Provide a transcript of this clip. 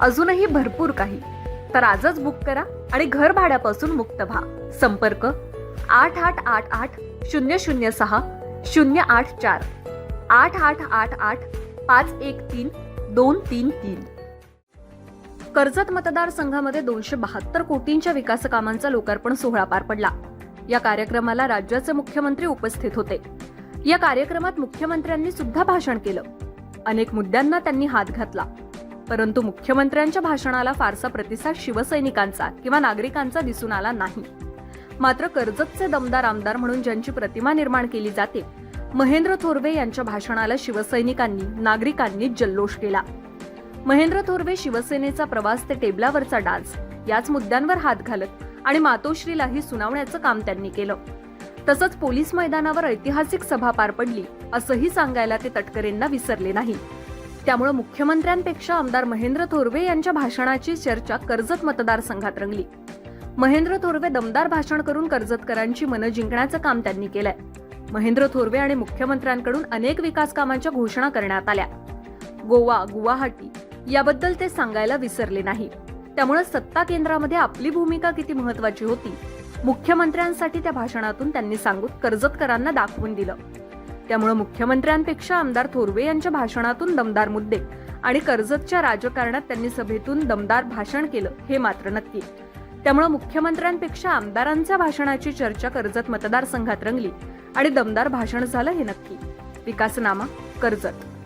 अजूनही भरपूर काही. तर आजच बुक करा आणि घर भाड्यापासून मुक्त व्हा. संपर्क आठ आठ आठ आठ शून्य शून्य सहा शून्य आठ चार. आठ आठ आठ आठ पाच एक तीन दोन तीन तीन. कर्जत मतदारसंघामध्ये दोनशे बहात्तर कोटींच्या विकास कामांचा लोकार्पण सोहळा पार पडला. या कार्यक्रमाला राज्याचे मुख्यमंत्री उपस्थित होते. या कार्यक्रमात मुख्यमंत्र्यांनी सुद्धा भाषण केलं. अनेक मुद्द्यांना त्यांनी हात घातला. परंतु मुख्यमंत्र्यांच्या भाषणाला फारसा प्रतिसाद शिवसैनिकांचा किंवा नागरिकांचा दिसून आला नाही. मात्र कर्जतचे दमदार आमदार म्हणून ज्यांची प्रतिमा निर्माण केली जाते महेंद्र थोरवे यांच्या भाषणाला शिवसैनिकांनी नागरिकांनी जल्लोष केला. महेंद्र थोरवे शिवसेनेचा प्रवास ते टेबलावरचा डान्स याच मुद्द्यांवर हात घालत आणि मातोश्रीलाही सुनावण्याचं काम त्यांनी केलं. तसंच पोलीस मैदानावर ऐतिहासिक सभा पार पडली असंही सांगायला ते तटकरेंना विसरले नाही. त्यामुळे मुख्यमंत्र्यांपेक्षा आमदार महेंद्र थोरवे यांच्या भाषणाची चर्चा कर्जत मतदारसंघात रंगली. महेंद्र थोरवे दमदार भाषण करून कर्जतकरांची मनं जिंकण्याचं काम त्यांनी केलंय. महेंद्र थोरवे आणि मुख्यमंत्र्यांकडून अनेक विकास कामांच्या घोषणा करण्यात आल्या. गोवा गुवाहाटी याबद्दल ते सांगायला विसरले नाही. त्यामुळे सत्ता केंद्रामध्ये आपली भूमिका किती महत्वाची होती मुख्यमंत्र्यांसाठी त्या भाषणातून त्यांनी सांगून कर्जतकरांना दाखवून दिलं. त्यामुळे मुख्यमंत्र्यांपेक्षा आमदार थोरवे यांच्या भाषणातून दमदार मुद्दे आणि कर्जतच्या राजकारणात त्यांनी सभेतून दमदार भाषण केलं हे मात्र नक्की. त्यामुळे मुख्यमंत्र्यांपेक्षा आमदारांच्या भाषणाची चर्चा कर्जत मतदारसंघात रंगली आणि दमदार भाषण झालं हे नक्की. विकासनामा कर्जत.